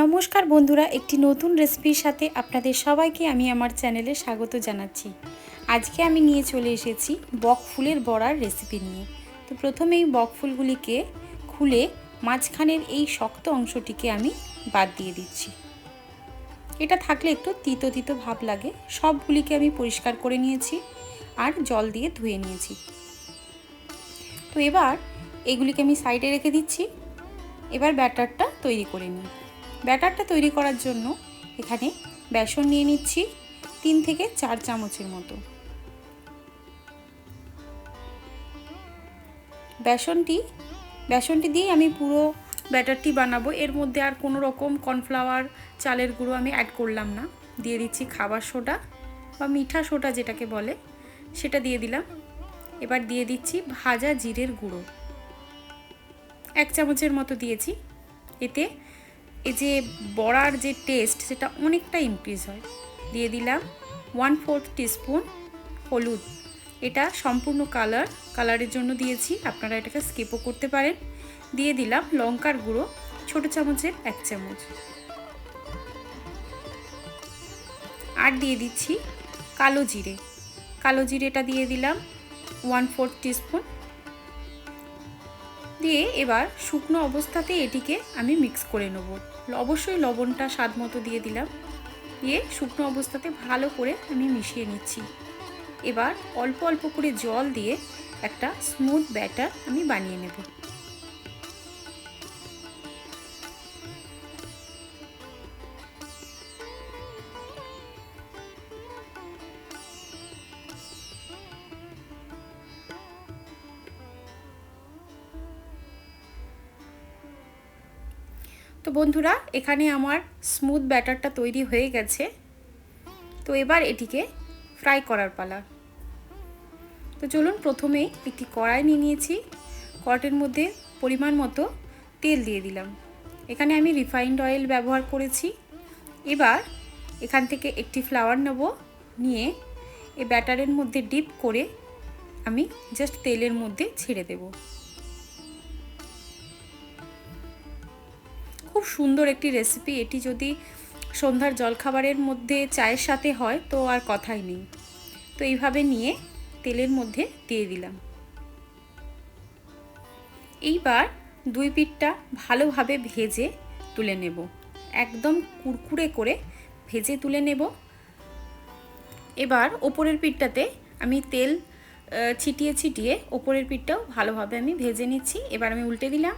নমস্কার বন্ধুরা, একটি নতুন রেসিপির সাথে আপনাদের সবাইকে আমি আমার চ্যানেলে স্বাগত জানাচ্ছি। আজকে আমি নিয়ে চলে এসেছি বক ফুলের বড়ার রেসিপি নিয়ে। তো প্রথমে এই বক ফুলগুলিকে খুলে মাঝখানের এই শক্ত অংশটিকে আমি বাদ দিয়ে দিচ্ছি। এটা থাকলে একটু তিতো তিতো ভাব লাগে। সবগুলিকে আমি পরিষ্কার করে নিয়েছি আর জল দিয়ে ধুয়ে নিয়েছি। তো এবার এগুলিকে আমি সাইডে রেখে দিচ্ছি। এবার ব্যাটারটা তৈরি করে নিই। ব্যাটারটা তৈরি করার জন্য এখানে বেসন নিয়ে নিচ্ছি তিন থেকে চার চামচের মতো। বেসনটি বেসনটি দিয়ে আমি পুরো ব্যাটারটি বানাবো। এর মধ্যে আর কোনো রকম কর্নফ্লাওয়ার, চালের গুঁড়ো আমি অ্যাড করলাম না। দিয়ে দিচ্ছি খাবার সোডা বা মিঠা সোডা যেটাকে বলে, সেটা দিয়ে দিলাম। এবার দিয়ে দিচ্ছি ভাজা জিরের গুঁড়ো। এক চামচের মতো দিয়েছি। এতে এই যে বড়ার যে টেস্ট সেটা অনেকটা ইনক্রিজ হয়। দিয়ে দিলাম ওয়ান ফোর্থ টিস্পুন হলুদ। এটা সম্পূর্ণ কালার কালারের জন্য দিয়েছি, আপনারা এটাকে স্কিপও করতে পারেন। দিয়ে দিলাম লঙ্কার গুঁড়ো, ছোটো চামচের এক চামচ। আর দিয়ে দিচ্ছি কালো জিরে। কালো জিরেটা দিয়ে দিলাম ওয়ান ফোর্থ টিস্পুন দিয়ে এবার শুকনো অবস্থাতে এটিকে আমি মিক্স করে নেব। অবশ্যই লবণটা স্বাদ মতো দিয়ে দিলাম। দিয়ে শুকনো অবস্থাতে ভালো করে আমি মিশিয়ে নিচ্ছি। এবার অল্প অল্প করে জল দিয়ে একটা স্মুথ ব্যাটার আমি বানিয়ে নেব। তো বন্ধুরা, এখানে আমার স্মুথ ব্যাটারটা তৈরি হয়ে গেছে। তো এবার এটিকে ফ্রাই করার পালা। তো চলুন প্রথমেই একটি কড়াই নিয়ে নিয়েছি। কড়াইয়ের মধ্যে পরিমাণ মতো তেল দিয়ে দিলাম। এখানে আমি রিফাইন্ড অয়েল ব্যবহার করেছি। এবার এখান থেকে একটি ফ্লাওয়ার নেব। নিয়ে এই ব্যাটারের মধ্যে ডিপ করে আমি জাস্ট তেলের মধ্যে ছেড়ে দেবো। খুব সুন্দর একটি রেসিপি এটি যদি সন্ধ্যার জলখাবারের মধ্যে চায়ের সাথে হয়, তো আর কথাই নেই। তো এইভাবে নিয়ে তেলের মধ্যে দিয়ে দিলাম। এইবার দুই পিঠটা ভালোভাবে ভেজে তুলে নেব। একদম কুরকুরে করে ভেজে তুলে নেব। এবার ওপরের পিঠটাতে আমি তেল ছিটিয়ে ছিটিয়ে ওপরের পিঠটাও ভালোভাবে আমি ভেজে নিচ্ছি। এবার আমি উল্টে দিলাম।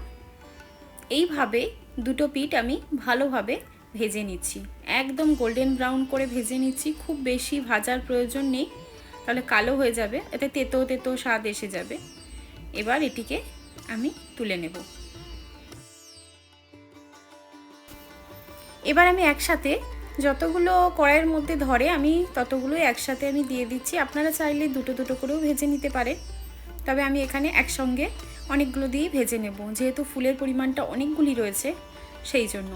এইভাবে দুটো পিঠ আমি ভালোভাবে ভেজে নিচ্ছি। একদম গোল্ডেন ব্রাউন করে ভেজে নিচ্ছি, খুব বেশি ভাজার প্রয়োজন নেই, তাহলে কালো হয়ে যাবে, এতে তেতো তেতো স্বাদ এসে যাবে। এবার এটিকে আমি তুলে নেব। এবার আমি একসাথে যতগুলো কড়াইয়ের মধ্যে ধরে আমি ততগুলোই একসাথে আমি দিয়ে দিচ্ছি। আপনারা চাইলে দুটো দুটো করেও ভেজে নিতে পারেন। তবে আমি এখানে একসঙ্গে অনেকগুলো দিয়েই ভেজে নেব। যেহেতু ফুলের পরিমাণটা অনেকগুলি রয়েছে, সেই জন্য।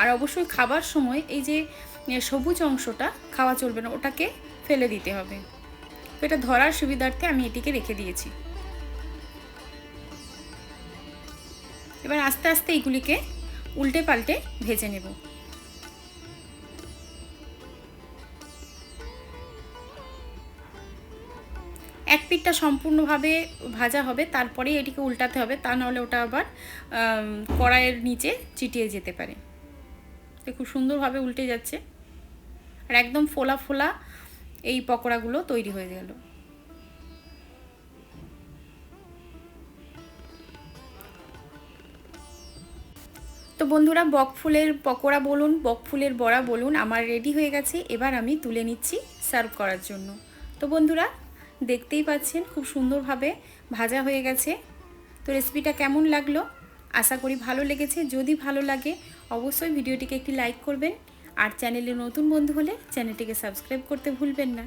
আর অবশ্যই খাবার সময় এই যে সবুজ অংশটা খাওয়া চলবে না, ওটাকে ফেলে দিতে হবে। এটা ধরার সুবিধার্থে আমি এটিকে রেখে দিয়েছি। এবার আস্তে আস্তে এইগুলিকে উল্টে পাল্টে ভেজে নেব। এক পিঠটা সম্পূর্ণভাবে ভাজা হবে তারপরে এটিকে উল্টাতে হবে, তা নাহলে ওটা আবার কড়াইয়ের নিচে চিটিয়ে যেতে পারে। তো খুব সুন্দরভাবে উল্টে যাচ্ছে। আর একদম ফোলা ফোলা এই পকোড়াগুলো তৈরি হয়ে গেল। তো বন্ধুরা, বক ফুলের পকোড়া বলুন, বক ফুলের বড়া বলুন, আমার রেডি হয়ে গেছে। এবার আমি তুলে নিচ্ছি সার্ভ করার জন্য। তো বন্ধুরা দেখতেই পাচ্ছেন খুব সুন্দরভাবে ভাজা হয়ে গেছে। তো রেসিপিটা কেমন লাগল? আশা করি ভালো লেগেছে। যদি ভালো লাগে, অবশ্যই ভিডিওটিকে একটি লাইক করবেন। আর চ্যানেলে নতুন বন্ধু হলে চ্যানেলটিকে সাবস্ক্রাইব করতে ভুলবেন না।